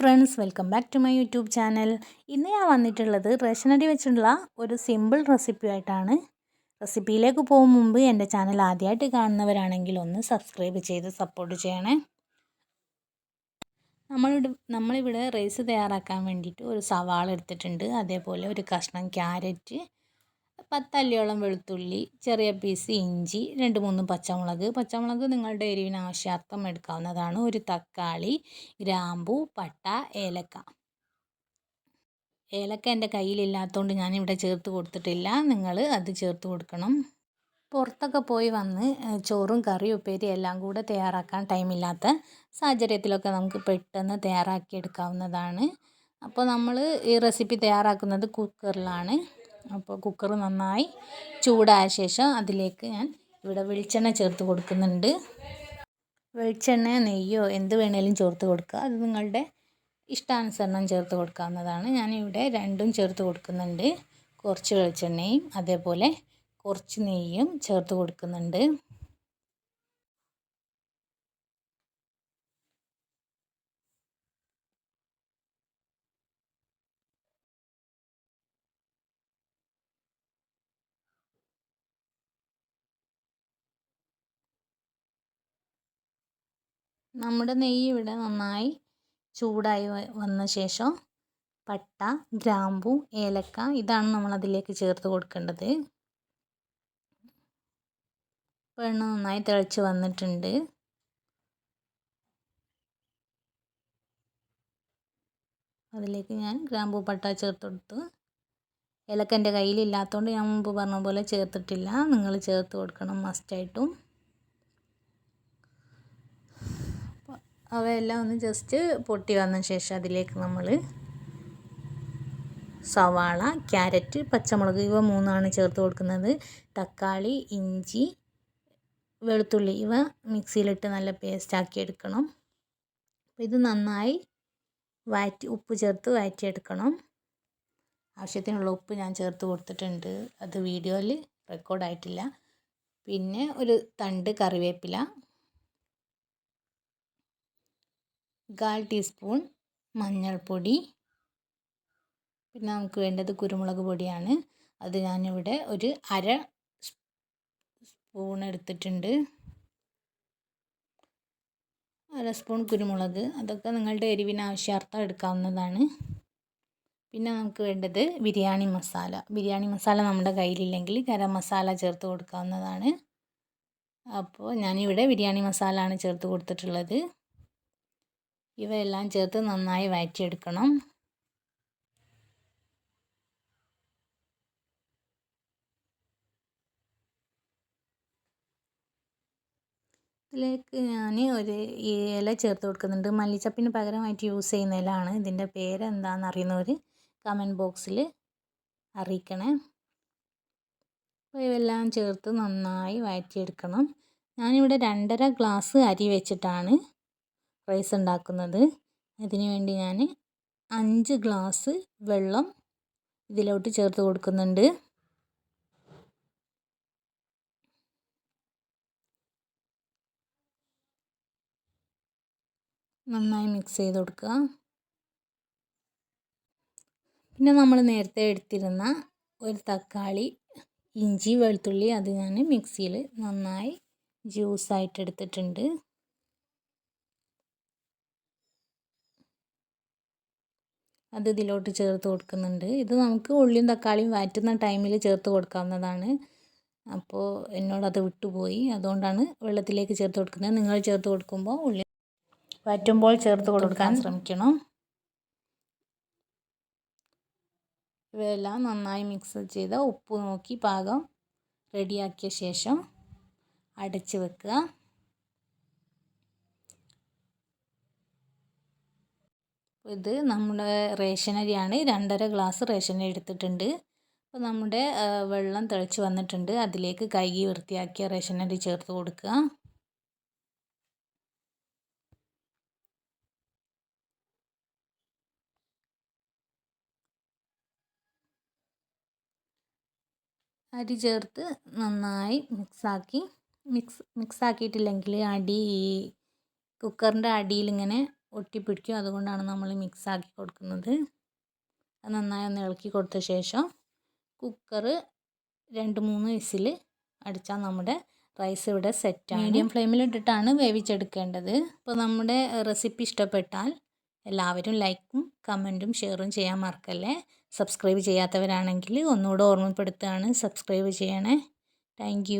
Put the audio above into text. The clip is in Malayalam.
Friends welcome back to my YouTube channel. ഇന്ന് ഞാൻ വന്നിട്ടുള്ളത് റേഷനടി വെച്ചിട്ടുള്ള ഒരു സിമ്പിൾ റെസിപ്പി ആയിട്ടാണ് റെസിപ്പിയിലേക്ക് പോകും മുമ്പ് എന്റെ ചാനൽ ആദ്യമായിട്ട് കാണുന്നവരാണെങ്കിൽ ഒന്ന് സബ്സ്ക്രൈബ് ചെയ്ത് സപ്പോർട്ട് ചെയ്യണേ. നമ്മളിവിടെ നമ്മളിവിടെ റൈസ് തയ്യാറാക്കാൻ വേണ്ടിയിട്ട് ഒരു സവാള എടുത്തിട്ടുണ്ട്. അതേപോലെ ഒരു കഷ്ണം ക്യാരറ്റ് പത്തല്ലിയോളം വെളുത്തുള്ളി ചെറിയ പീസ് ഇഞ്ചി രണ്ട് മൂന്ന് പച്ചമുളക്. പച്ചമുളക് നിങ്ങളുടെ എരിവിന് ആവശ്യാർത്ഥം എടുക്കാവുന്നതാണ്. ഒരു തക്കാളി ഗ്രാമ്പു പട്ട ഏലക്ക. ഏലക്ക എന്റെ കയ്യിലില്ലാത്തതുകൊണ്ട് ഞാനിവിടെ ചേർത്ത് കൊടുത്തിട്ടില്ല. നിങ്ങൾ അത് ചേർത്ത് കൊടുക്കണം. പുറത്തൊക്കെ പോയി വന്ന് ചോറും കറിയും ഉപ്പേരി എല്ലാം കൂടെ തയ്യാറാക്കാൻ ടൈമില്ലാത്ത സാഹചര്യത്തിലൊക്കെ നമുക്ക് പെട്ടെന്ന് തയ്യാറാക്കി എടുക്കാവുന്നതാണ്. അപ്പോൾ നമ്മൾ ഈ റെസിപ്പി തയ്യാറാക്കുന്നത് കുക്കറിലാണ്. അപ്പോൾ കുക്കർ നന്നായി ചൂടായ ശേഷം അതിലേക്ക് ഞാൻ ഇവിടെ വെളിച്ചെണ്ണ ചേർത്ത് കൊടുക്കുന്നുണ്ട്. വെളിച്ചെണ്ണ നെയ്യോ എന്ത് വേണേലും ചേർത്ത് കൊടുക്കുക. അത് നിങ്ങളുടെ ഇഷ്ടാനുസരണം ചേർത്ത് കൊടുക്കാവുന്നതാണ്. ഞാനിവിടെ രണ്ടും ചേർത്ത് കൊടുക്കുന്നുണ്ട്. കുറച്ച് വെളിച്ചെണ്ണയും അതേപോലെ കുറച്ച് നെയ്യും ചേർത്ത് കൊടുക്കുന്നുണ്ട്. നമ്മുടെ നെയ്യ് ഇവിടെ നന്നായി ചൂടായി വന്ന ശേഷം പട്ട ഗ്രാമ്പു ഏലക്ക ഇതാണ് നമ്മൾ അതിലേക്ക് ചേർത്ത് കൊടുക്കേണ്ടത്. ഇപ്പോൾ എണ്ണ നന്നായി തിളച്ച് വന്നിട്ടുണ്ട്. അതിലേക്ക് ഞാൻ ഗ്രാമ്പു പട്ട ചേർത്ത് കൊടുത്തു ഏലക്ക എന്റെ കയ്യിലില്ലാത്തതുകൊണ്ട് ഞാൻ മുമ്പ് പറഞ്ഞ പോലെ ചേർത്തിട്ടില്ല. നിങ്ങൾ ചേർത്ത് കൊടുക്കണം മസ്റ്റായിട്ടും. അവയെല്ലാം ഒന്ന് ജസ്റ്റ് പൊട്ടി വന്ന ശേഷം അതിലേക്ക് നമ്മൾ സവാള ക്യാരറ്റ് പച്ചമുളക് ഇവ മൂന്നാണ് ചേർത്ത് കൊടുക്കുന്നത്. തക്കാളി ഇഞ്ചി വെളുത്തുള്ളി ഇവ മിക്സിയിലിട്ട് നല്ല പേസ്റ്റാക്കി എടുക്കണം. അപ്പോൾ ഇത് നന്നായി വഴറ്റി ഉപ്പ് ചേർത്ത് വഴറ്റിയെടുക്കണം ആവശ്യത്തിനുള്ള ഉപ്പ് ഞാൻ ചേർത്ത് കൊടുത്തിട്ടുണ്ട്. അത് വീഡിയോയിൽ റെക്കോർഡായിട്ടില്ല പിന്നെ ഒരു തണ്ട് കറിവേപ്പില. കാൽ ടീസ്പൂൺ മഞ്ഞൾപ്പൊടി. പിന്നെ നമുക്ക് വേണ്ടത് കുരുമുളക് പൊടിയാണ്. അത് ഞാനിവിടെ ഒരു അര സ്പൂൺ എടുത്തിട്ടുണ്ട്. അര സ്പൂൺ കുരുമുളക്. അതൊക്കെ നിങ്ങളുടെ എരിവിന് ആവശ്യാർത്ഥം എടുക്കാവുന്നതാണ്. പിന്നെ നമുക്ക് വേണ്ടത് ബിരിയാണി മസാല. ബിരിയാണി മസാല നമ്മുടെ കയ്യിലില്ലെങ്കിൽ ഗരം മസാല ചേർത്ത് കൊടുക്കാവുന്നതാണ്. അപ്പോൾ ഞാനിവിടെ ബിരിയാണി മസാലയാണ് ചേർത്ത് കൊടുത്തിട്ടുള്ളത്. ഇവയെല്ലാം ചേർത്ത് നന്നായി വഴറ്റിയെടുക്കണം. ഇതിലേക്ക് ഞാൻ ഒരു ഇല ചേർത്ത് കൊടുക്കുന്നുണ്ട്. മല്ലിച്ചപ്പിന് പകരമായിട്ട് യൂസ് ചെയ്യുന്ന ഇലയാണ്. ഇതിന്റെ പേരെന്താണെന്ന് അറിയുന്നവർ കമന്റ് ബോക്സിൽ അറിയിക്കണേ. അപ്പോൾ ഇവെല്ലാം ചേർത്ത് നന്നായി വഴറ്റിയെടുക്കണം. ഞാനിവിടെ രണ്ടര ഗ്ലാസ് അരി വെച്ചിട്ടാണ് റൈസ് ഉണ്ടാക്കുന്നത്. അതിന് വേണ്ടി ഞാൻ അഞ്ച് ഗ്ലാസ് വെള്ളം ഇതിലോട്ട് ചേർത്ത് കൊടുക്കുന്നുണ്ട്. നന്നായി മിക്സ് ചെയ്ത് കൊടുക്കുക പിന്നെ നമ്മൾ നേരത്തെ എടുത്തിരുന്ന ഒരു തക്കാളി ഇഞ്ചി വെളുത്തുള്ളി അത് ഞാൻ മിക്സിയിൽ നന്നായി ജ്യൂസായിട്ട് എടുത്തിട്ടുണ്ട്. അത് ഇതിലോട്ട് ചേർത്ത് കൊടുക്കുന്നുണ്ട്. ഇത് നമുക്ക് ഉള്ളിയും തക്കാളിയും വാറ്റുന്ന ടൈമിൽ ചേർത്ത് കൊടുക്കാവുന്നതാണ്. അപ്പോൾ എന്നോടത് വിട്ടുപോയി. അതുകൊണ്ടാണ് വെള്ളത്തിലേക്ക് ചേർത്ത് കൊടുക്കുന്നത്. നിങ്ങൾ ചേർത്ത് കൊടുക്കുമ്പോൾ ഉള്ളി വറ്റുമ്പോൾ ചേർത്ത് കൊടുക്കാൻ ശ്രമിക്കണം. ഇവയെല്ലാം നന്നായി മിക്സ് ചെയ്ത് ഉപ്പ് നോക്കി പാകം റെഡിയാക്കിയ ശേഷം അടച്ച് വെക്കുക. ഇത് നമ്മുടെ റേഷൻ അരിയാണ്. രണ്ടര ഗ്ലാസ് റേഷൻ എടുത്തിട്ടുണ്ട്. അപ്പോൾ നമ്മുടെ വെള്ളം തിളച്ച് വന്നിട്ടുണ്ട്. അതിലേക്ക് കൈകി വൃത്തിയാക്കിയ റേഷൻ അരി ചേർത്ത് കൊടുക്കുക. അരി ചേർത്ത് നന്നായി മിക്സാക്കി മിക്സ് മിക്സാക്കിയിട്ടില്ലെങ്കിൽ അടി കുക്കറിന്റെ അടിയിൽ ഇങ്ങനെ ഒട്ടിപ്പിടിക്കും. അതുകൊണ്ടാണ് നമ്മൾ മിക്സ് ആക്കി കൊടുക്കുന്നത്. അത് നന്നായി ഒന്ന് ഇളക്കി കൊടുത്ത ശേഷം കുക്കർ രണ്ട് മൂന്ന് വിസിൽ അടിച്ചാൽ നമ്മുടെ റൈസ് ഇവിടെ സെറ്റ് സെറ്റാണ് മീഡിയം ഫ്ലെയിമിലിട്ടിട്ടാണ് വേവിച്ചെടുക്കേണ്ടത്. അപ്പോൾ നമ്മുടെ റെസിപ്പി ഇഷ്ടപ്പെട്ടാൽ എല്ലാവരും ലൈക്കും കമന്റും ഷെയറും ചെയ്യാൻ മറക്കല്ലേ? സബ്സ്ക്രൈബ് ചെയ്യാത്തവരാണെങ്കിൽ ഒന്നുകൂടെ ഓർമ്മപ്പെടുത്തുകയാണ് സബ്സ്ക്രൈബ് ചെയ്യണേ. താങ്ക്